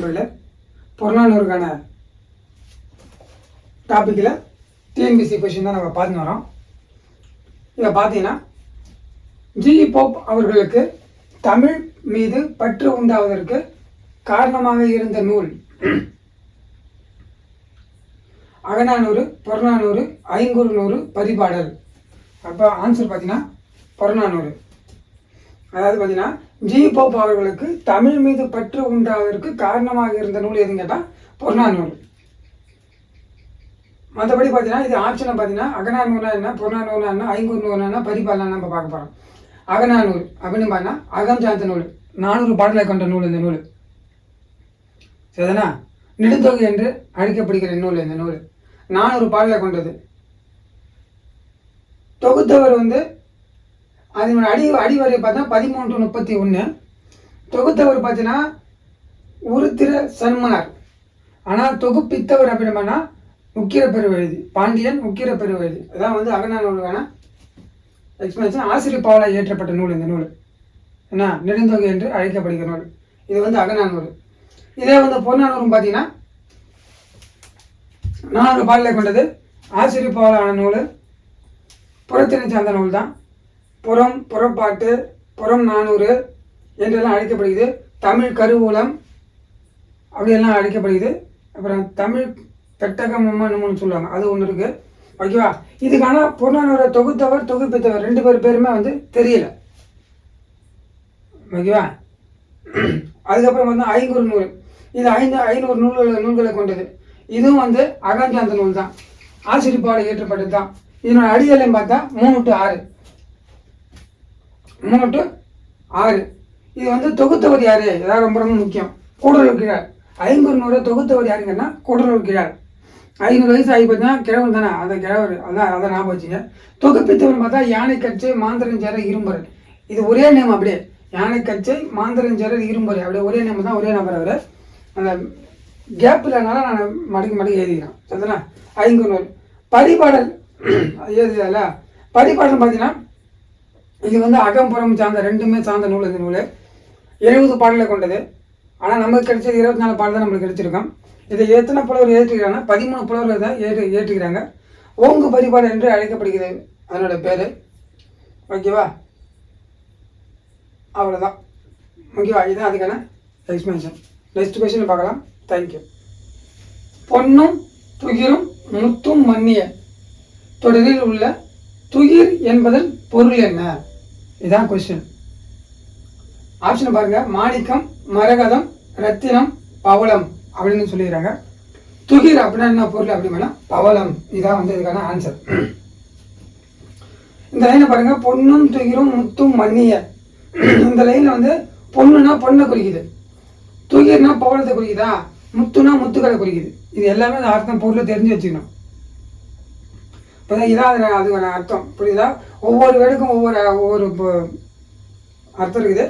நண்பர்களே புறநானூறுக்கான டாப்பிக்கில் TNPSC question தான் நம்ம பார்த்துன்னு வரோம். இதை பார்த்தீங்கன்னா ஜி போப் அவர்களுக்கு தமிழ் மீது பற்று உண்டாவதற்கு காரணமாக இருந்த நூல். அகநானூறு புறநானூறு ஐங்குறு நூறு பரிபாடல் அப்போ ஆன்சர் பார்த்தீங்கன்னா புறநானூறு. அதாவது பார்த்தீங்கன்னா ஜி போப் அவர்களுக்கு தமிழ் மீது பற்று உண்டாவதற்கு காரணமாக இருந்த நூல் எதுன்னு கேட்டால் புறநானூறு மற்றபடி பார்த்தீங்கன்னா இது ஆப்ஷனை பார்த்தீங்கன்னா அகநானூறுனா என்ன புறநானூறுனா என்ன ஐங்கூர் நூறுனா என்ன பரிபாலனா நம்ம பார்க்க போகிறோம் அகநானூறு அப்படின்னு பார்த்தீங்கன்னா அகம் சார்ந்த நூல். நானூறு பாடலை கொண்ட நூல் இந்த நூல். சரிதானா? நெடுந்தொகை என்று அழைக்கப்படுகிற நூல் இந்த நூல். நானூறு பாடலை கொண்டது. தொகுத்தவர் வந்து அதனோட அடி அடிவரை பார்த்தா பதிமூன்று முப்பத்தி ஒன்று தொகுத்தவர் பார்த்தீங்கன்னா உருத்திர சன்மனார் ஆனால் தொகுப்பித்தவர் அப்படின்னா முக்கிர பெருவழுதி பாண்டியன் முக்கிர பெருவழுதி அதான் வந்து அகநானூறுக்கான எக்ஸ்பிளேஷன் ஆசிரியர் பாவலால் இயற்றப்பட்ட நூல் இந்த நூல். என்ன? நெடுந்தொகை என்று அழைக்கப்படுகிற நூல். இது வந்து அகநானூறு. இதே வந்து பொன்னானூரும் பார்த்தீங்கன்னா நானூறு பாடலை கொண்டது. ஆசிரியர் பாவலான நூல். புறத்தினை சார்ந்த நூல் தான் புறம் புறப்பாட்டு புறம் நானூறு என்றெல்லாம் அழைக்கப்படுகிறது. தமிழ் கருவூலம் அப்படியெல்லாம் அழைக்கப்படுகிறது. அப்புறம் தமிழ் பெட்டகம் ஒன்று சொல்லுவாங்க. அது ஒன்று இருக்குது ஓகேவா இதுக்கான புறநானூரை தொகுத்தவர் தொகுப்பித்தவர் ரெண்டு பேர் பேருமே வந்து தெரியல. ஓகேவா அதுக்கப்புறம் வந்து ஐநூறு நூல். இது ஐந்து ஐநூறு நூல்கள் நூல்களை கொண்டது. இதுவும் வந்து அகஞ்சாந்த நூல் தான் ஆசிரிப்பாடு ஏற்றப்பட்டது தான் இதனோட அடியலையும் பார்த்தா மூணு டு ஆறு. மூணு டு ஆறு. இது வந்து தொகுத்தவர் யார் இதான் ரொம்ப ரொம்ப முக்கியம். கூடலூர் கிழார் ஐம்பது நூறு தொகுத்தவர் யாருங்கன்னா கூடலூர் கிழார் ஐநூறு வயசு ஆகி பார்த்தீங்கன்னா கிழவன் தானே? அந்த கிழவர். அதான் அதை ஞாபகம் வச்சுங்க. தொகுப்பித்தவர் பார்த்தா யானை கச்சை மாந்திரஞ்சேர இரும்பரன். இது ஒரே நேம் அப்படியே. யானை கச்சை மாந்திரஞ்சேர இரும்பர் அப்படியே ஒரே நேம் தான் ஒரே நபர் அவர். அந்த கேப் இல்லைனால நான் மடக்கி மடக்கி எழுதிக்கிறேன். சரிங்களா ஐங்குநூல் பரிபாடல் எழுதுதல பரிபாடல் பார்த்தீங்கன்னா இது வந்து அகம்புறம் சார்ந்த ரெண்டுமே சார்ந்த நூல் இந்த நூல். எழுபது பாடலை கொண்டது. ஆனால் நமக்கு கிடைச்சது இருபத்தி நாலு பாடல் தான் நம்மளுக்கு கிடைச்சிருக்கோம். இதை எத்தனை புலவர் ஏற்றுக்கிறாங்கன்னா பதிமூணு புலவர்கள் தான் ஏற்று ஏற்றுக்கிறாங்க ஓங்கு பரிபாடு என்று அழைக்கப்படுகிறது. அதனோட பேர். ஓகேவா? அவ்வளோதான் ஓகேவா? இதுதான் அதுக்கான எக்ஸ்பிளேஷன் நெக்ஸ்ட் கொஸ்டின் பார்க்கலாம். தேங்க்யூ பொன்னும் துகிரும் முத்தும் மன்னிய. தொடரில் உள்ள துகிர் என்பதன் பொருள் என்ன? இதுதான் கொஸ்டின் ஆப்ஷன் பாருங்க. மாணிக்கம் மரகதம் ரத்தினம் பவளம் அப்படின்னு சொல்லிடுறாங்க. துகிர் அப்படின்னா என்ன பொருள் அப்படின்னா பவளம். இதான் வந்து இதுக்கான ஆன்சர் இந்த லைனை பாருங்க. பொன்னும் துகிரும் முத்தும் மன்னிய. இந்த லைனில் வந்து பொண்ணுனா பொண்ணை குறிக்குது. துகிர்னா பவளத்தை குறிக்குதா? முத்துனா முத்துக்களை குறிக்குது. இது எல்லாமே அந்த அர்த்தம் பொருளை தெரிஞ்சு வச்சுக்கணும். இப்போ இதான் அது அதுக்கான அர்த்தம். புரியுதா? ஒவ்வொரு வேடுக்கும் ஒவ்வொரு ஒவ்வொரு அர்த்தம் இருக்குது.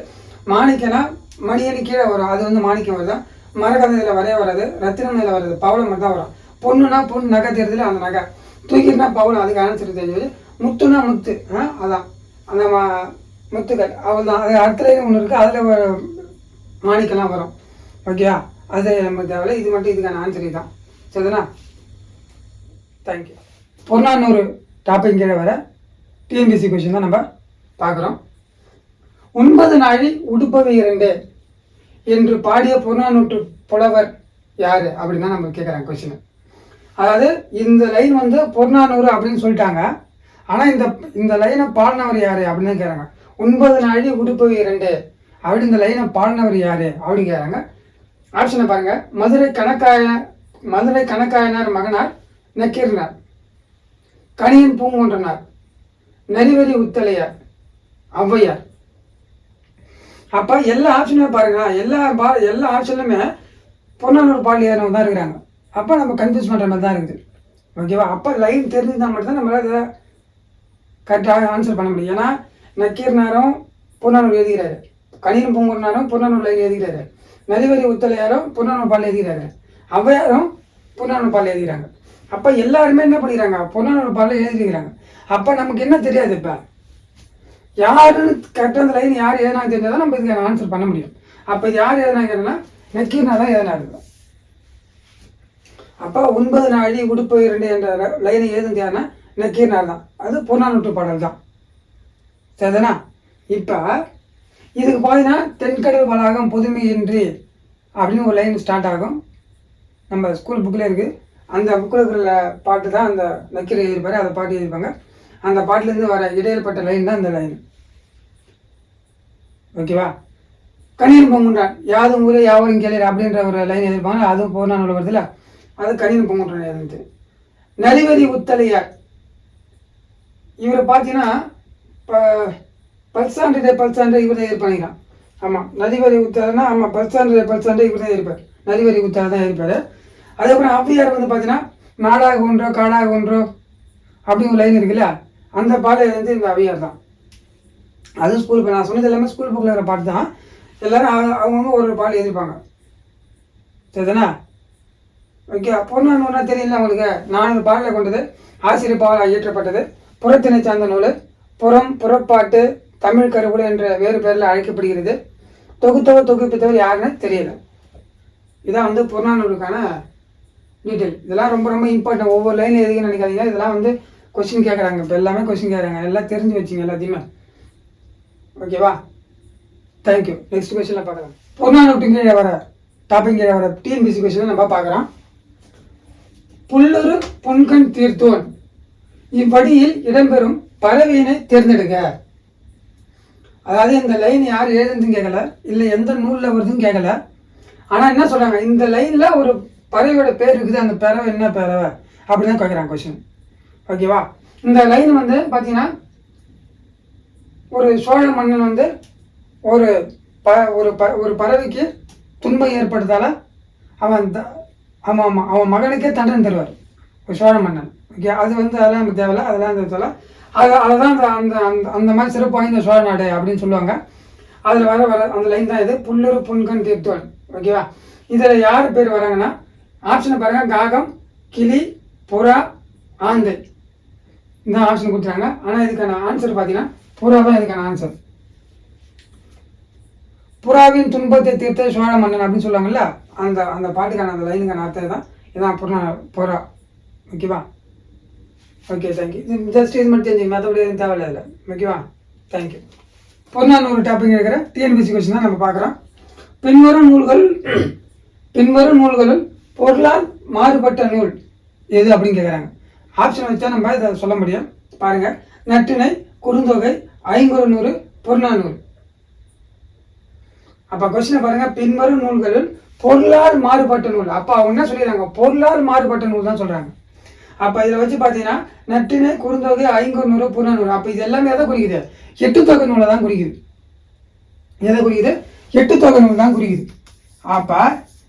மாணிக்கனா மணியனு கீழே வரும். அது வந்து மாணிக்கம் வருதான் மரகதம் இதில் வரைய வராது. ரத்தினம் இதில் வருது. பவளம் மட்டும் தான் வரும். பொண்ணுனா பொண்ணு நகை தெரியுதுல அந்த நகை. தூக்கினா பவளம் அதுக்கு ஆன்சர் தெரிஞ்சது முத்துனா முத்து. ஆ அதான். அந்த மா முத்துக்கள். அவள் தான் அது அர்த்தலையும் ஒன்று இருக்குது அதில் மாணிக்கெல்லாம் வரும். ஓகேயா அது நமக்கு தேவையில்ல. இது மட்டும் இதுக்கான ஆன்சரி தான் சரிதானா? தேங்க்யூ புறநானூறு டாபிக் கீழே வர டிஎன்பிசி கொஷின் தான் நம்ம பார்க்குறோம். ஒன்பது நாழி உடுப்பவை இரண்டு என்று பாடிய புறநானூற்று புலவர் யார்? அப்படின்னு தான் நம்ம கேட்குறாங்க கொஷின் அதாவது இந்த லைன் வந்து புறநானூறு அப்படின்னு சொல்லிட்டாங்க. ஆனால் இந்த இந்த லைனை பாடினவர் யார்? அப்படின்னு தான் கேட்குறாங்க. ஒன்பது நாழி உடுப்பவை இரண்டு அப்படி இந்த லைனை பாடினவர் யார்? அப்படின்னு கேட்குறாங்க. ஆப்ஷனை பாருங்கள் மதுரை கணக்காய மதுரை கணக்காயனார் மகனார் நக்கீரனார். கனியின் பூங்குன்றனார். நெறிவெறி உத்தலையார். ஔவையார். அப்போ எல்லா ஆப்ஷனுமே பாருங்க. எல்லா பா எல்லா ஆப்ஷன்லையுமே பொன்னானூர் பால் ஏறவங்க தான் இருக்கிறாங்க. அப்போ நம்ம கன்ஃபியூஸ் பண்ணுற மாதிரி தான் இருக்குது. ஓகேவா அப்போ லைன் தெரிஞ்சுதான் மட்டும் தான் நம்மளால் இதை கரெக்டாக ஆன்சர் பண்ண முடியும். ஏன்னா நக்கீர்னாரும் பொன்னானூர் எழுதுகிறாரு கணியன் பூங்குறனாரும் பொன்னானூர் எழுதுகிறாரு நரிவரி உத்தலையாரும் பொன்னானூர் பால் எழுதுகிறாரு ஔவையாரும் பொன்னானூர் பால் எழுதுகிறாங்க அப்போ எல்லாருமே என்ன பண்ணிக்கிறாங்க? பொன்னானூர் பால் எழுதிக்கிறாங்க அப்போ நமக்கு என்ன தெரியாது இப்போ? யாருன்னு கரெக்டாக அந்த லைன் யார் எதனா தெரிஞ்சால் தான் நம்ம இதுக்கு ஆன்சர் பண்ண முடியும். அப்போ இது யார் எழுதினாங்கன்னா நக்கீர்னா தான் எதனா தான் அப்போ ஒன்பது நாழி உடுப்பு இரண்டு என்ற ர- லைனை எழுதுந்தியானா நக்கீர்னார் தான். அது புறநானூற்று பாடல் தான். சரிதானா? இப்போ இதுக்கு பார்த்தீங்கன்னா தென்கடல் வளாகம் புதுமையின்றி அப்படின்னு ஒரு லைன் ஸ்டார்ட் ஆகும். நம்ம ஸ்கூல் புக்கில் இருக்குது அந்த புக்கில் இருக்கிற பாட்டு தான் அந்த நக்கீர் எழுதியிருப்பாரு அந்த பாட்டு எழுதியிருப்பாங்க. அந்த பாட்டிலேருந்து வர இடையில்பட்ட லைன் தான் இந்த லைன் ஓகேவா கணியன் பொங்குன்றான் யாதும் ஊரே யாவரும் கேளீர் அப்படின்ற ஒரு லைன் எழுதியிருப்பாங்க. அதுவும் போனான் வருதுல்ல அது கணியன் பொங்குன்றான் எழுந்து நரிவதி உத்தலையார் இவரை பார்த்தீங்கன்னா இப்போ பல்சாண்டு பல்சான்றை இவர் தான் பண்ணிக்கிறான் ஆமாம் நதிவரி உத்தரனா ஆமாம் பல்சாண்டு பல்சான்றை இவர் தான் இருப்பார் நதிவரி உத்தர தான் இருப்பார் அதுக்கப்புறம் ஔவையார் வந்து பார்த்தீங்கன்னா நாடாக ஒன்றோ காடாக ஒன்றோ அப்படின்னு ஒரு லைன் இருக்குல்ல அந்த பாடல் வந்து இந்த ஔவையார் தான். அதுவும் ஸ்கூல் நான் சொன்னது எல்லாமே ஸ்கூல் புக்கில் இருக்கிற பாட்டு தான். எல்லாரும் அவங்க- அவங்கவுங்க ஒரு ஒரு பாடல் எழுதியிருப்பாங்க. சரிதானா? ஓகே பொண்ணு ஒன்றா தெரியல உங்களுக்கு? நானூறு பாடலை கொண்டது. ஆசிரியர் பாடலாக இயற்றப்பட்டது. புறத்தினை சார்ந்த நூல். புறம் புறப்பாட்டு தமிழ் கருவூல என்ற வேறு பெயரில் அழைக்கப்படுகிறது. தொகுத்தவர் தொகுப்பித்தவர் யாருன்னு தெரியல. இதான் வந்து புறநானூறுக்கான டீட்டெயில் இதெல்லாம் ரொம்ப ரொம்ப இம்பார்ட்டன்ட் ஒவ்வொரு லைன் எதுக்கு நினைக்காதீங்க. இதெல்லாம் வந்து கொஸ்டின் கேட்குறாங்க இப்போ எல்லாமே கொஸ்டின் கேட்குறாங்க எல்லாம் தெரிஞ்சு வச்சுங்க எல்லாத்தையுமே. ஓகேவா தேங்க்யூ நெக்ஸ்ட் கொஸ்டினில் பார்க்கலாம். புறநானூற்று கீழே வர டாபிக் கீழே வர டிஎன்பிசி கொஸ்டின் நம்ம பார்க்குறோம் புல்லொரு பொன்கண் தீர்த்தோன். இவ்வடியில் இடம்பெறும் பறவையினை தேர்ந்தெடுக்க. அதாவது இந்த லைன் யார் எழுதுன்னு கேட்கல இல்லை எந்த நூலில் வருதுன்னு கேட்கல ஆனால் என்ன சொல்கிறாங்க இந்த லைனில் ஒரு பறவையோட பேர் இருக்குது அந்த பறவை என்ன பறவை? அப்படின்னு தான் கேட்குறாங்க கொஷின் ஓகேவா இந்த லைன் வந்து பார்த்தீங்கன்னா ஒரு சோழ மன்னன் வந்து ஒரு ப ஒரு ப ஒரு பறவைக்கு துன்பம் ஏற்படுத்தால அவன் த ஆமாம் ஆமாம் அவன் மகனுக்கே தண்டனை தருவார். ஒரு சோழ மன்னன். ஓகே அது வந்து அதெல்லாம் நமக்கு தேவையில்ல. அதெல்லாம் அந்த தேவை அது அதுதான் அந்த அந்த அந்த அந்த மாதிரி சிறப்பு வாய்ந்த சோழ நாடு அப்படின்னு சொல்லுவாங்க. அதில் வர வர அந்த லைன் தான் இது. புல்லூர் புன்கண் தீர்த்தோன் ஓகேவா இதில் யார் பேர் வராங்கன்னா ஆப்ஷனை பாருங்க காகம் கிளி புறா ஆந்தை இந்த ஆப்ஷன் கொடுத்துறாங்க ஆனால் இதுக்கான ஆன்சர் பார்த்தீங்கன்னா புறா தான் இதுக்கான ஆன்சர் புறாவின் துன்பத்தை தீர்த்த சோழ மன்னன் அப்படின்னு சொல்லுவாங்கல்ல அந்த அந்த பாட்டுக்கான அந்த லைனுக்கான அர்த்தம் தான் இதான் புறா புறா. ஓகேவா? ஓகே தேங்க்யூ இது ஜஸ்ட் இது மட்டும் தெரிஞ்சு மற்றபடி எதுவும் தேவையில்லை இல்லை ஓகேவா? தேங்க்யூ பொன்னானூறு டாபிக் இருக்கிற டிஎன்பிசி கொஸ்டின் தான் நம்ம பார்க்குறோம். பின்வரும் நூல்கள் பின்வரும் நூல்களுள் பொருளால் மாறுபட்ட நூல் எது அப்படின்னு கேட்குறாங்க ஆப்ஷன் வச்சா நம்ம இதை சொல்ல முடியும். பாருங்கள் நற்றிணை குறுந்தொகை ஐங்குறுநூறு நூல் அப்போ கொஸ்டினை பாருங்கள் பின்வரும் நூல்களில் பொருளால் மாறுபட்ட நூல். அப்போ அவங்க என்ன சொல்லிடுறாங்க? பொருளால் மாறுபட்ட நூல் தான் சொல்கிறாங்க அப்போ இதில் வச்சு பார்த்தீங்கன்னா நற்றினை குறுந்தொகை ஐங்குறுநூறு புறநானூறு அப்போ இது எல்லாமே எதை குறிக்குது? எட்டு தொகை நூலை தான் குறிக்குது. எதை குறிக்குது? எட்டு தொகை நூல் தான் குறிக்குது. அப்போ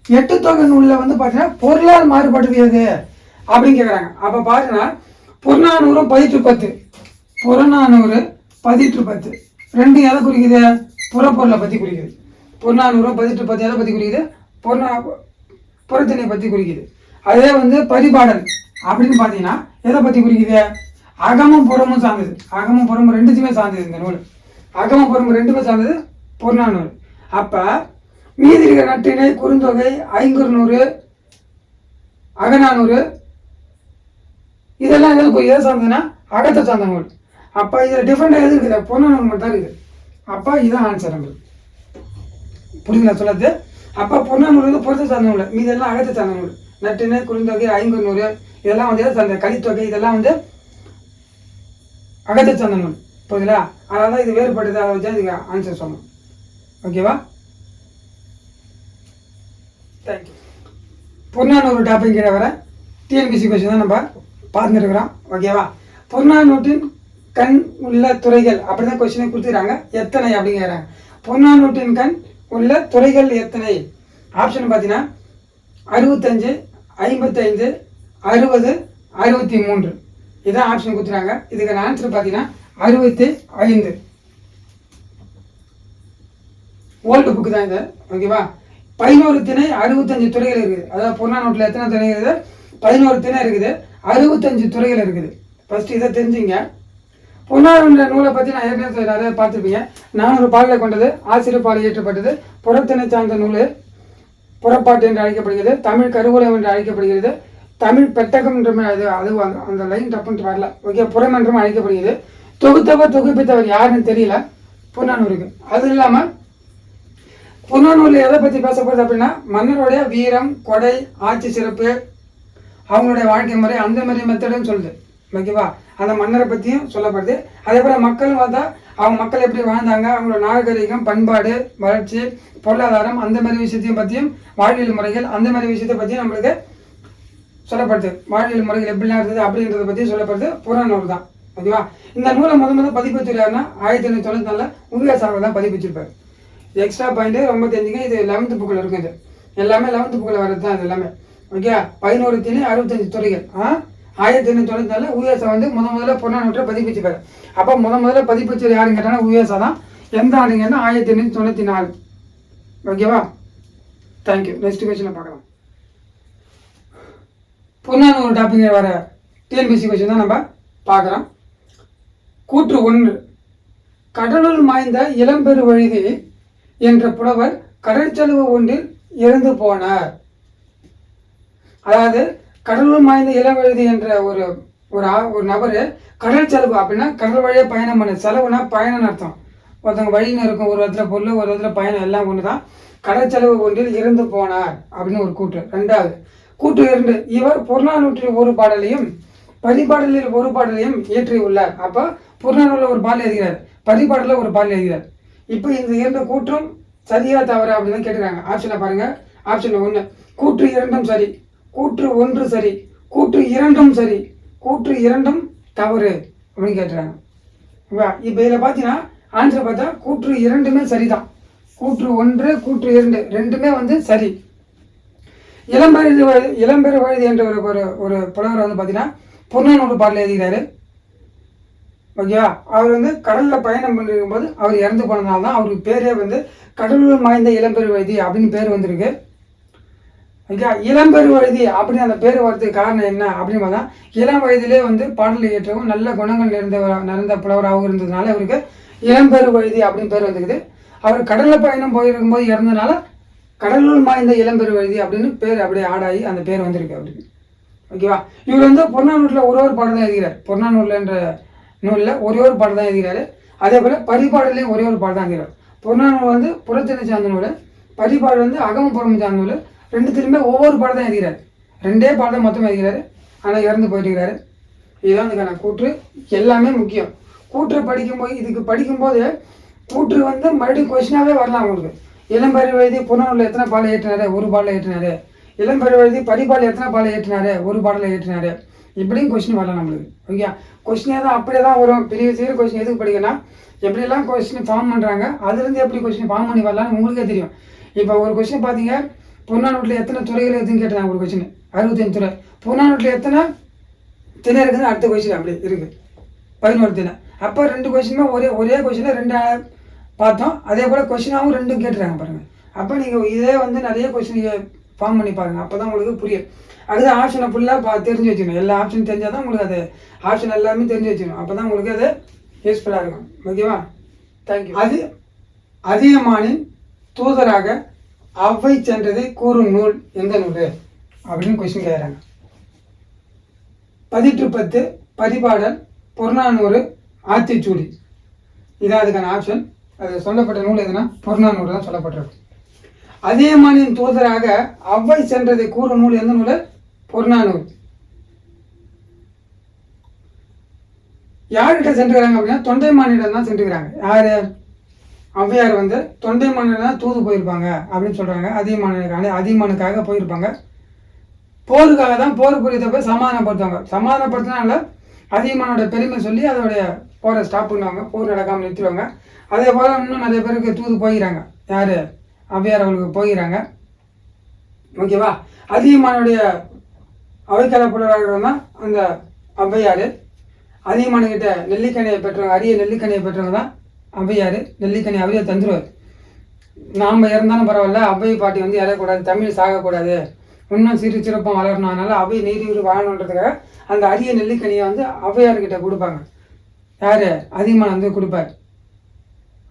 எட்டு தொகை நூலில் வந்து பார்த்தீங்கன்னா பொருளால் மாறுபட்டது எது அப்படின்னு கேட்குறாங்க அப்போ பார்த்தீங்கன்னா புறநானூறும் பதிற்று பத்து. புறநானூறு பதிற்று பத்து. ரெண்டும் எதை குறிக்குது? புறப்பொருளை பற்றி குறிக்குது. புறநானூறும் பதிற்று பத்து எதை பற்றி குறிக்குது? புறநா புறத்தினை பற்றி குறிக்குது. அதே வந்து பரிபாடல் அப்படின்னு பார்த்தீங்கன்னா எதை பற்றி குறிக்குது? அகமும் புறமும் சார்ந்தது. அகமும் புறமும் ரெண்டுத்தையுமே சார்ந்தது இந்த நூல். அகமும் புறமும் ரெண்டுமே சார்ந்தது புறநானூறு. அப்போ மீதி இருக்கிற நற்றினை குறுந்தொகை ஐங்குறுநூறு அகநானூறு. இதெல்லாம் எதாவது எதை சார்ந்ததுன்னா அகத்தை சார்ந்த நூல் அப்போ இதில் டிஃப்ரெண்டாக எது இருக்குது? புறநானூறு மட்டும் தான் இருக்குது. அப்போ இதுதான் ஆன்சர் நம்மளுக்கு புரியுங்களா சொல்லாது அப்போ புறநானூறு வந்து புறத்தை சார்ந்த நூல் மீதெல்லாம் அகத்தை சார்ந்த நூல் குறுந்தொகை ஐங்குறுநூறு இதெல்லாம் வந்து எதை சார்ந்த கலித்தொகை இதெல்லாம் வந்து அகத்தை சார்ந்த நூல் புரியுதுங்களா? அதனால தான் இது வேறுபட்டது அதை வச்சா இதுக்கு ஆன்சர் சொல்லணும் ஓகேவா தேங்க்யூ புறநானூறு டாபிக் கீழே வர. டிஎன்பிசி கொஸ்டின் தான் நம்ம பார்த்துருக்குறோம். ஓகேவா புறநானூற்றின் கண் உள்ள துறைகள் அப்படி தான் கொஸ்டினை கொடுத்துக்கிறாங்க. எத்தனை அப்படிங்கிறாங்க புறநானூற்றின் கண் உள்ள துறைகள் எத்தனை? ஆப்ஷன் பார்த்தீங்கன்னா அறுபத்தஞ்சு ஐம்பத்தைந்து அறுபது அறுபத்தி மூன்று இதான் ஆப்ஷன் கொடுத்துறாங்க இதுக்கான ஆன்சர் பார்த்தீங்கன்னா அறுபத்தி ஐந்து ஓல்டு புக்கு தான் இது. ஓகேவா பதினோரு திணை அறுபத்தஞ்சு துறைகள் இருக்குது. அதாவது புறநானூற்றில் எத்தனை துணை இருக்குது? பதினோரு திணை இருக்குது. அறுபத்தஞ்சு துறைகள் இருக்குது. ஃபஸ்ட்டு இதை தெரிஞ்சுங்க. புறநானூன்ற நூலை பற்றி நான் ஏற்கனவே நிறைய பார்த்துருப்பீங்க. நானூறு பாடலை கொண்டது ஆசிரியர் பாடல் இயற்றப்பட்டது புறத்திணை சார்ந்த நூல் புறப்பாட்டு என்று அழைக்கப்படுகிறது தமிழ் கருவூலம் என்று அழைக்கப்படுகிறது தமிழ் பெட்டகம் என்ற அது அது அந்த- அந்த லைன் தப்புன்ட்டு வரல. ஓகே புறம் என்றும் அழைக்கப்படுகிறது. தொகுத்தவர் தொகுப்பித்தவர் யாருன்னு தெரியல. புறநானூருக்கு அது இல்லாமல் புறநானூரில் எதை பற்றி பேசப்படுது அப்படின்னா மன்னருடைய வீரம் கொடை ஆட்சி சிறப்பு அவங்களுடைய வாழ்க்கை முறை அந்த மாதிரி மெத்தடுன்னு சொல்லுது. ஓகேவா அந்த மன்னரை பற்றியும் சொல்லப்படுது. அதே போல் மக்கள் பார்த்தா அவங்க மக்கள் எப்படி வாழ்ந்தாங்க அவங்களோட நாகரிகம் பண்பாடு வளர்ச்சி பொருளாதாரம் அந்த மாதிரி விஷயத்தையும் பற்றியும் வாழ்வியல் முறைகள் அந்த மாதிரி விஷயத்தை பற்றியும் நம்மளுக்கு சொல்லப்படுது. வாழ்வியல் முறைகள் எப்படிலாம் இருந்தது அப்படின்றத பற்றி சொல்லப்படுது. புறநூல் தான். ஓகேவா இந்த நூலை முதல் முதல்ல பதிப்பிச்சிருக்காருன்னா ஆயிரத்தி எண்ணூற்றி தொண்ணூத்தி நாலில் உதயசாமி தான் பதிப்பிச்சிருப்பாரு. எக்ஸ்ட்ரா பாயிண்ட்டு ரொம்ப தெரிஞ்சுங்க இது லெவன்த்து புக்கில் இருக்கும் இது எல்லாமே லெவன்த்து புக்கில் வர்றது தான் இது எல்லாமே. ஓகே பதினோரு திணை அறுபத்தஞ்சு துறைகள். ஆ? ஆயிரத்தி எண்ணூற்றி தொண்ணூத்தி நாலில் உயசா வந்து முத முதல்ல புறநானூற்றை பதிப்பிச்சிருப்பாரு அப்போ முத முதல்ல பதிப்பிச்சது யாருன்னு கேட்டாங்கன்னா உயசா தான். எந்த ஆண்டுங்கன்னா ஆயிரத்தி எண்ணூற்றி தொண்ணூற்றி நாலு ஓகேவா தேங்க்யூ நெக்ஸ்ட் கொஸ்டினை பார்க்கலாம். பொன்னான ஒரு டாபிக் வர டிஎன்பிசி கொஸ்டின் தான் நம்ம பார்க்குறோம். கூற்று ஒன்று. கடலுள் மாய்ந்த இளம்பெரு வழுதி என்ற புலவர் கடற்செலவு ஒன்றில் இறந்து போனார். அதாவது கடலூர் மாய்ந்த இளவழுதி என்ற ஒரு ஒரு ஆ- ஒரு நபர் கடல் செலவு அப்படின்னா கடல் வழியாக பயணம் பண்ண. செலவுனா பயணம் அர்த்தம். ஒருத்தவங்க வழின்னு இருக்கும் ஒரு இடத்துல பொருள் ஒரு இடத்துல பயணம் எல்லாம் ஒன்று தான் கடல் செலவு ஒன்றில் இறந்து போனார் அப்படின்னு ஒரு கூற்று. ரெண்டாவது கூட்டு இரண்டு இவர் புறநானூற்றில் ஒரு பாடலையும் பரிபாடலில் ஒரு பாடலையும் இயற்றியுள்ளார். அப்போ புறநானூரில் ஒரு பாடல் எழுதுகிறார். பரிபாடலில் ஒரு பாடல் எழுதுகிறார். இப்போ இந்த இரண்டு கூற்றும் சரியா தவறா அப்படின்னு கேட்டுக்கிறாங்க. ஆப்ஷனை பாருங்க. ஆப்ஷன் ஒன்று கூற்று இரண்டும் சரி. கூற்று ஒன்று சரி. கூற்று இரண்டும் சரி. கூற்று இரண்டும் தவறு அப்படின்னு கேட்டுறாங்க இப்போ இதில் பார்த்தீங்கன்னா ஆன்சர் பார்த்தா கூற்று இரண்டுமே சரிதான். கூற்று ஒன்று கூற்று இரண்டு ரெண்டுமே வந்து சரி. இளம்பெரு இளம்பெரு வழுதி என்ற ஒரு ஒரு புலவர் வந்து பார்த்தீங்கன்னா புறநானூறு பாடல் எழுதுகிறாரு. ஓகேவா அவர் வந்து கடலில் பயணம் பண்ணிருக்கும் போது அவர் இறந்து போனதுனால தான் அவருக்கு பேரே வந்து கடலூர் மாய்ந்த இளம்பெரு வழுதி அப்படின்னு பேர் வந்திருக்கு. ஓகே இளம்பெரு வழுதி அப்படின்னு அந்த பேர் வரதுக்கு காரணம் என்ன அப்படின்னு பார்த்தா இளம் வயதிலே வந்து பாடல் இயற்றவும் நல்ல குணங்கள் நிறைந்த நிறைந்த புலவராகவும் இருந்ததுனால இவருக்கு இளம்பெரு வழுதி அப்படின்னு பேர் வந்துக்குது அவர் கடலில் பயணம் போயிருக்கும் போது இறந்ததுனால கடலூர் மாய்ந்த இளம்பெரு வழுதி அப்படின்னு பேர் அப்படியே ஆடாகி அந்த பேர் வந்திருக்கு அவருக்கு. ஓகேவா இவர் வந்து பொன்னானூரில் ஒரு ஒரு பாடம் தான் எழுதுகிறார். பொன்னானூரில் என்ற நூலில் ஒரே ஒரு பாட்டு தான் எழுதுகிறாரு அதே போல் பரிபாடலையும் ஒரே ஒரு பாடம் தான் எழுதுகிறார் புறநானூல் வந்து புறத்தினை சார்ந்த நூல் பரிபாடு வந்து அகம புறம் சார்ந்த நூல் ரெண்டுத்திலுமே ஒவ்வொரு பாடம் தான் எழுதுகிறார் ரெண்டே பாடம் தான் மொத்தம் எழுதுகிறாரு ஆனால் இறந்து போயிட்டுருக்கிறாரு இதுதான் இதுக்கான கூற்று எல்லாமே முக்கியம். கூற்று படிக்கும்போது இதுக்கு படிக்கும்போது கூற்று வந்து மறுபடியும் கொஷினாகவே வரலாம் உங்களுக்கு இளம்பரி வயது புனர்ல எத்தனை பாலை ஏற்றினாரு? ஒரு பாடலை ஏற்றினாரு. இளம்பரி வயது பரிபாடல் எத்தனை பாலை ஏற்றினாரு? ஒரு பாடலை ஏற்றினாரு. இப்படியும் கொஸ்டின் வரலாம் நம்மளுக்கு. ஓகே கொஸ்டினே தான் அப்படியே தான் வரும். பெரிய சீர கொஸ்டின் எதுக்கு படிக்கணும்? எப்படியெல்லாம் கொஸ்டின் ஃபார்ம் பண்ணுறாங்க அதுலேருந்து எப்படி கொஸ்டின் ஃபார்ம் பண்ணி வரலாம்னு உங்களுக்கே தெரியும். இப்போ ஒரு கொஸ்டின் பார்த்தீங்க. பொன்னானூட்டில் எத்தனை துறைகள் இருக்குதுன்னு கேட்டாங்க ஒரு கொஸ்டின் அறுபத்தஞ்சு துறை. பொன்னானூட்டில் எத்தனை திணை இருக்குதுன்னு அடுத்த கொஸ்டின் அப்படி இருக்குது பதினோரு திணை. அப்போ ரெண்டு கொஸ்டினுமே ஒரே ஒரே கொஸ்டினில் ரெண்டு பார்த்தோம். அதே போல் கொஸ்டினாகவும் ரெண்டும் கேட்டுறாங்க பாருங்கள் அப்போ நீங்கள் இதே வந்து நிறைய கொஸ்டின் ஃபார்ம் பண்ணி பாருங்கள் அப்போ தான் உங்களுக்கு புரியும். அதுதான் ஆப்ஷனை ஃபுல்லாக பா தெரிஞ்சு வச்சுக்கணும். எல்லா ஆப்ஷன் தெரிஞ்சால் தான் உங்களுக்கு அது ஆப்ஷன் எல்லாமே தெரிஞ்சு வச்சுக்கணும். அப்போ தான் உங்களுக்கு அது யூஸ்ஃபுல்லாக இருக்கும். ஓகேவா தேங்க்யூ அது அதிகமானின் தூதராக அவ்வை சென்றதை கூறும் நூல் எந்த நூல்? அப்படின்னு கொஸ்டின் கேட்குறாங்க பதிற்று பத்து பதிபாடல் புறநானூறு ஆத்திச்சூடி. இதான் அதுக்கான ஆப்ஷன் அது சொல்லப்பட்ட நூல் எதுனா புறநானூறு தான் சொல்லப்பட்டிருக்கு. அதியமானின் தூதராக அவ்வை சென்றதை கூறும் நூல் எந்த நூல்? புறநானூறு யார்கிட்ட சென்றுக்கிறாங்க அப்படின்னா தொண்டை மாநிலம் தான் சென்றுக்கிறாங்க. யார்? ஔவையார் வந்து தொண்டை மாநிலம் தான் தூது போயிருப்பாங்க அப்படின்னு சொல்றாங்க. மாநிலக்கான அதியமானுக்காக போயிருப்பாங்க. போருக்காக தான் போர் புரியத போய் சமாதானப்படுத்துவாங்க. சமாதானப்படுத்தினால அதியமானோட பெருமை சொல்லி அதோடைய போரை ஸ்டாப் பண்ணுவாங்க. போர் நடக்காமல் நிறுத்திடுவாங்க. அதே போல் இன்னும் நிறைய பேருக்கு தூது போகிறாங்க யார்? ஔவையார் அவங்களுக்கு போகிறாங்க ஓகேவா? அதியமானுடைய அவைக்கால புலவராக அந்த ஔவையார் அதிகமானங்கிட்ட நெல்லிக்கனியை பெற்றவங்க அரிய நெல்லிக்கனியை பெற்றவங்க தான் ஔவையார் நெல்லிக்கனி அவரே தந்துருவார். நாம் இறந்தாலும் பரவாயில்ல அவ்வை பாட்டி வந்து இறக்கக்கூடாது தமிழ் சாகக்கூடாது. இன்னும் சிறு சிறப்பாக வளரணும். அதனால் அவை நீதி வாழணுன்றதுக்காக அந்த அரிய நெல்லிக்கனியை வந்து ஔவையார்கிட்ட கொடுப்பாங்க. யார்? அதிகமான வந்து கொடுப்பார்.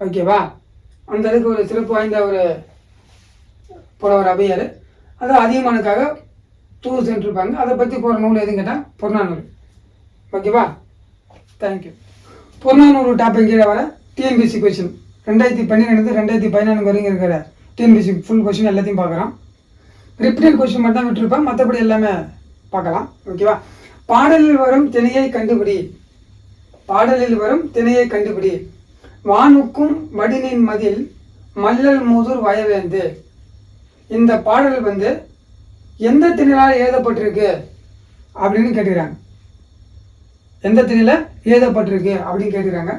ஓகேவா அந்த அளவுக்கு ஒரு சிறப்பு வாய்ந்த ஒரு புலவர் ஔவையார் அது அதிகமானுக்காக டூர் சென்றிருப்பாங்க. அதை பற்றி போகிற நூல் எதுன்னு கேட்டால் புறநானூறு ஓகேவா தேங்க்யூ புறநானூறு டாபிக் கீழே வர டிஎன்பிசி கொஷின் ரெண்டாயிரத்தி பன்னிரெண்டு ரெண்டாயிரத்தி பதினாலு வரைக்கும் இருக்கிற டிஎன்பிசி ஃபுல் கொஸ்டின் எல்லாத்தையும் பார்க்குறோம் ரிப்பீட்டட் கொஸ்டின் மட்டும் விட்டுருப்பேன். மற்றபடி எல்லாமே பார்க்கலாம். ஓகேவா பாடலில் வரும் திணையை கண்டுபிடி. பாடலில் வரும் திணையை கண்டுபிடி. வானுக்கும் வடினின் மதில் மல்லல் மூதூர் வயவேந்து. இந்த பாடல் வந்து எந்த திணிலால் எழுதப்பட்டிருக்கு? அப்படின்னு கேட்டுக்கிறாங்க. எந்த திணையில் எழுதப்பட்டிருக்கு அப்படின்னு கேட்டுக்கிறாங்க.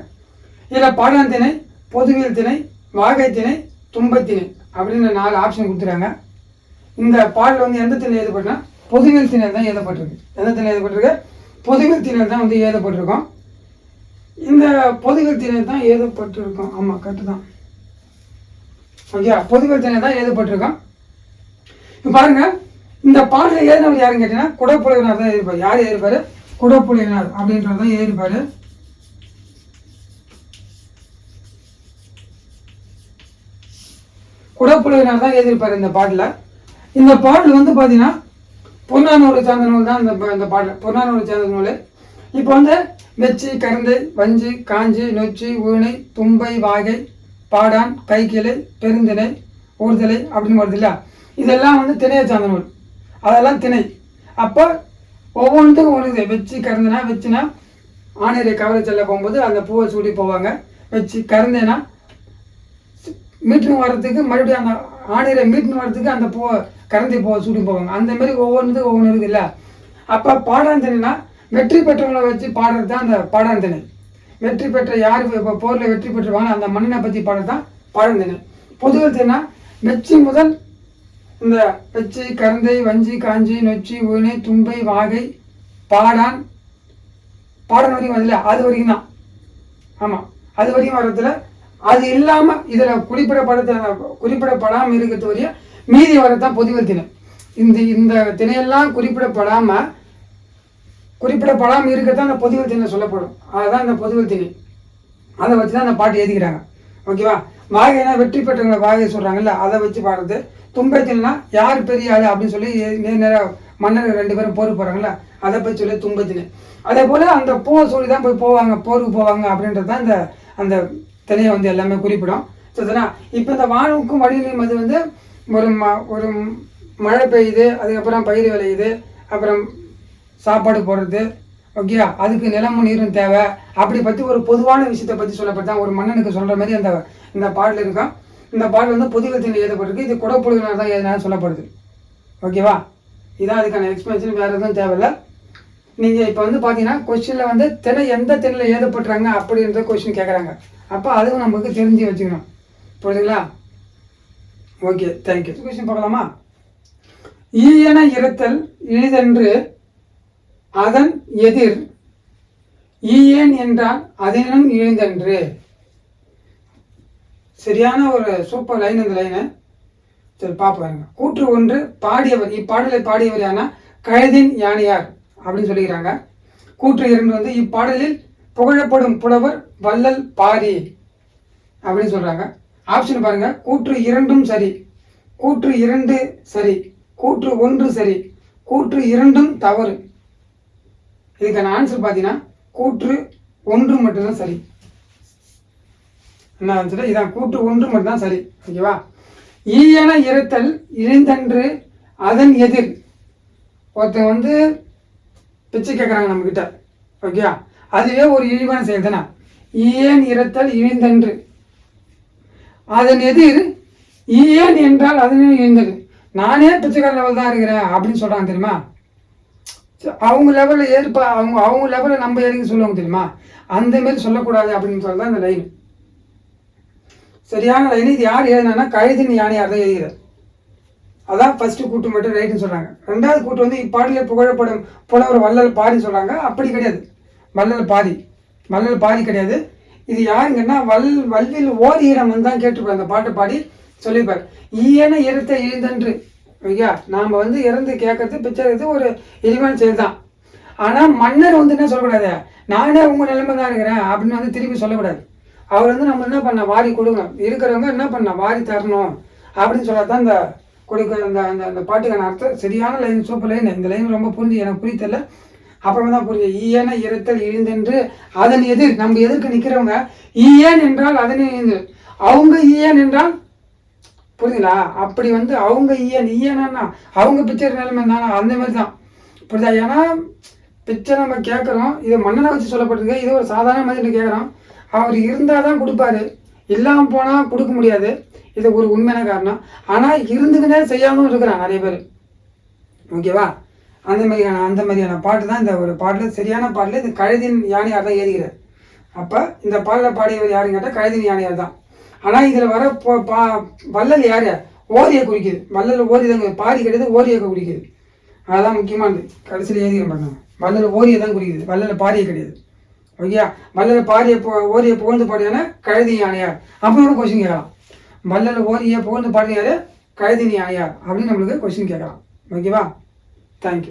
இதில் பாடான் திணை பொதுவியல் திணை வாகை திணை தும்பத்திணை அப்படின்னு நாலு ஆப்ஷன் கொடுத்துருக்காங்க இந்த பாடல் வந்து எந்த திணை எழுதப்பட்டுனா பொதுவியல் திணை தான் எழுதப்பட்டிருக்கு. எந்த திணை எழுதப்பட்டிருக்கு? பொதுவியல் திணை தான் வந்து எழுதப்பட்டிருக்கோம். இந்த பொதுவியல் திணை தான் எழுதப்பட்டிருக்கும். ஆமாம் கரெக்டு தான். ஓகே பொதுவியல் திணை தான் எழுதப்பட்டிருக்கும். இப்போ இந்த பாடலை எழுதினவர் யாருன்னு கேட்டீங்கன்னா குடப்புலையனார் தான் எழுதிப்பார் யார் எழுதிப்பாரு குடப்புலையனார் அப்படின்றவர் தான் எழுதிப்பாரு குடப்புலையனார் தான் எழுதியிருப்பாரு இந்த பாட்டில். இந்த பாடல் வந்து பார்த்தீங்கன்னா பொன்னானூறு சார்ந்த நூல் தான் இந்த இந்த பாடல். பொன்னானூறு சார்ந்த நூல் இப்போ வந்து வெச்சி கரந்தை வஞ்சி காஞ்சி நொச்சி ஊனை தும்பை வாகை பாடான் கைக்கிளை பெருந்திணை ஊர்தலை அப்படின்னு வருது இல்லையா? இதெல்லாம் வந்து திணையை சார்ந்த நூல் அதெல்லாம் திணை. அப்போ ஒவ்வொன்றுத்துக்கும் ஒன்று வச்சு கறந்துனா வச்சுனா ஆணையரை கவரை செல்ல போகும்போது அந்த பூவை சூடி போவாங்க. வச்சு கறந்தேனா மீட்டுன்னு வர்றதுக்கு மறுபடியும் அந்த ஆணையரை மீட்டுன்னு வர்றதுக்கு அந்த பூவை கறந்தி பூவை சூடி போவாங்க. அந்த மாதிரி ஒவ்வொன்றுத்துக்கும் ஒவ்வொன்று இருக்குது இல்லை. அப்போ பாடாந்தினா வெற்றி பெற்றவங்களை வச்சு பாடுறது தான் அந்த பாடாந்தனை. வெற்றி பெற்ற யார் இப்போ போரில் வெற்றி பெற்றுவாங்க அந்த மன்னனை பற்றி பாடுறது தான் பாடாந்தனை. பொதுவாக தினா மெச்சி முதல் இந்த வெச்சி கரந்தை வஞ்சி காஞ்சி நொச்சி ஊனை தும்பை வாகை பாடான். பாடன் வரைக்கும் வரல அது வரைக்கும் தான் ஆமாம் அது வரைக்கும் வர்றதுல அது இல்லாமல் இதில் குறிப்பிடப்பட குறிப்பிடப்படாமல் இருக்கிறது வரையும் மீதி வரத்தான் பொதுவல் திணை. இந்த இந்த திணையெல்லாம் குறிப்பிடப்படாமல் குறிப்பிடப்படாமல் இருக்கிறதான் அந்த பொதுவல் திணை சொல்லப்படும். அதுதான் இந்த பொதுவல் திணை. அதை வச்சு தான் அந்த பாட்டு எழுதிக்கிறாங்க. ஓகேவா? வாகைனா வெற்றி பெற்றவங்களை வாகை சொல்கிறாங்கல்ல அதை வச்சு பாடுறது. தும்பத்தினா யார் பெரிய ஆள் அப்படின்னு சொல்லி நேர் நேராக மன்னர் ரெண்டு பேரும் போருக்கு போகிறாங்கல்ல அதை பற்றி சொல்லி தும்பத்தினை அதே போல் அந்த பூவை சொல்லி தான் போய் போவாங்க போருக்கு போவாங்க அப்படின்றது தான் இந்த அந்த திணையை வந்து எல்லாமே குறிப்பிடும். சரிதானா இப்போ இந்த வானுக்கும் வடிநிலையும் அது வந்து ஒரு ம ஒரு மழை பெய்யுது அதுக்கப்புறம் பயிர் விளையுது அப்புறம் சாப்பாடு போடுறது ஓகேயா அதுக்கு நிலமும் நீரும் தேவை. அப்படி பற்றி ஒரு பொதுவான விஷயத்தை பற்றி சொல்லப்பட்டதான் ஒரு மன்னனுக்கு சொல்கிற மாதிரி அந்த இந்த பாடல் இருக்கும் இந்த பாடல் வந்து பொதுவத்தில் எழுதப்பட்டிருக்கு இது குடப்புழுவினர் தான் எழுதினா சொல்லப்படுது. ஓகேவா? இதான் அதுக்கான எக்ஸ்பிளேஷன் வேறு எதுவும் தேவையில்லை. நீங்கள் இப்போ வந்து பார்த்தீங்கன்னா கொஸ்டினில் வந்து திணை எந்த திணையில் எழுதப்பட்டுறாங்க அப்படின்ற கொஸ்டின் கேட்குறாங்க அப்போ அதுவும் நமக்கு தெரிஞ்சு வச்சுக்கணும். புரியுதுங்களா? ஓகே தேங்க்யூ கொஸ்டின் பார்க்கலாமா ஈயன இருத்தல் இழிதென்று அதன் எதிர் ஈயேன் என்றால் அதனும் இழிந்தன்று. சரியான ஒரு சூப்பர் லைன் இந்த லைனு சரி பார்ப்போம் கூற்று ஒன்று பாடியவர் இப்பாடலை பாடியவர் யானா கழுதின் யானையார் அப்படின்னு சொல்லிக்கிறாங்க. கூற்று இரண்டு வந்து இப்பாடலில் புகழப்படும் புலவர் வள்ளல் பாரி அப்படின்னு சொல்கிறாங்க ஆப்ஷன் பாருங்கள் கூற்று இரண்டும் சரி. கூற்று இரண்டு சரி. கூற்று ஒன்று சரி. கூற்று இரண்டும் தவறு. இதுக்கான ஆன்சர் பார்த்தீங்கன்னா கூற்று ஒன்று மட்டும்தான் சரி. என்ன ஆன்சர் இதான் கூட்டு ஒன்று மட்டும்தான் சரி. ஓகேவா ஈயன இருத்தல் இழிந்தன்று அதன் எதிர். ஒருத்தன் வந்து பிச்சை கேட்குறாங்க நம்மக்கிட்ட ஓகேயா அதுவே ஒரு இழிவான செயல் தானே? ஈயன் இறத்தல் இழிந்தன்று. அதன் எதிர் ஈயன் என்றால் அதனும் இழிந்தது. நானே பிச்சைக்கார லெவல் தான் இருக்கிறேன் அப்படின்னு சொல்கிறாங்க தெரியுமா? அவங்க லெவலில் ஏற்பா அவங்க அவங்க லெவலில் நம்ம ஏறிங்க சொல்லுவாங்க தெரியுமா? அந்தமாரி சொல்லக்கூடாது அப்படின்னு சொல்லி தான் இந்த லைன் சரியான லைன் இது யார் எழுதினா கழுதின் யானையார் தான் எழுதுகிறார் அதான் ஃபர்ஸ்ட் கூட்டு மட்டும் ரைட்டுன்னு சொல்கிறாங்க ரெண்டாவது கூட்டு வந்து இப்பாடலே புகழப்படும் புலவர் வள்ளல் பாரின்னு சொல்கிறாங்க அப்படி கிடையாது. வள்ளல் பாரி. வள்ளல் பாரி கிடையாது. இது யாருங்கன்னா வல் வல்வில் ஓர் ஈரம் வந்து தான் கேட்டுப்பார். அந்த பாட்டை பாடி சொல்லியிருப்பார் ஈயன இறத்த இழிந்தன்று ஐயா நாம் வந்து இறந்து கேட்கறது பிச்சைறது ஒரு இழிவான செயல் தான் ஆனால் மன்னர் வந்து என்ன சொல்லக்கூடாது? நானே உங்கள் நிலைமை தான் இருக்கிறேன் அப்படின்னு வந்து திரும்பி சொல்லக்கூடாது. அவர் வந்து நம்ம என்ன பண்ண வாரி கொடுக்கணும். இருக்கிறவங்க என்ன பண்ண வாரி தரணும் அப்படின்னு சொல்லத்தான் இந்த கொடுக்க அந்த அந்த அந்த பாட்டுக்கான அர்த்தம். சரியான லைன் சூப்பர் லைன் இந்த லைன் ரொம்ப புரிஞ்சு எனக்கு புரியல அப்புறமா தான் புரிஞ்சு ஈயன இரத்தல் இழிந்தென்று அதன் எதிர் நம்ம எதிர்க்கு நிற்கிறவங்க ஈயன் என்றால் அதனை இழிந்து. அவங்க ஈயன் என்றால் புரியுதுங்களா? அப்படி வந்து அவங்க ஈயன் ஈயனா அவங்க பிக்சர் நிலைமை தானா? அந்த மாதிரி தான். புரியுதா? ஏன்னா பிச்சை நம்ம கேட்குறோம். இது மன்னனை வச்சு சொல்லப்பட்டிருக்கு. இது ஒரு சாதாரண மாதிரி கேட்குறோம் அவர் இருந்தால் தான் கொடுப்பாரு. இல்லாமல் போனால் கொடுக்க முடியாது. இது ஒரு உண்மையான காரணம். ஆனால் இருந்துக்கிட்டே செய்யாமல் இருக்கிறான் நிறைய பேர். ஓகேவா அந்த மாதிரியான அந்த மாதிரியான பாட்டு தான் இந்த ஒரு பாட்டில் சரியான பாட்டில் இந்த கழுதின் யானையார் தான் ஏறுகிறார் அப்போ இந்த பாடலில் பாடியவர் யாருன்னு கேட்டால் கழுதின் யானையார் தான். ஆனால் இதில் வர போ பா வள்ளல் யார்? ஓரியை குறிக்குது. வள்ளல் ஓரி தான் பாரி கிடையாது ஓரியை குறிக்குது. அதுதான் முக்கியமானது. கடைசியில் ஏறிய மாட்டாங்க வள்ளல் ஓரியை தான் குறிக்குது. வள்ளல் பாரியை கிடையாது ஓகே வள்ளல் பாரியை போ ஓரியை புகழ்ந்து பாடியான கழுதி யானையார் அப்படி ஒரு கொஸ்டின் கேட்கலாம்? வள்ளல் ஓரிய புகழ்ந்து பாடினாரு கழுதி யானையார் அப்படின்னு நம்மளுக்கு கொஸ்டின் கேட்கலாம். ஓகேவா? தேங்க்யூ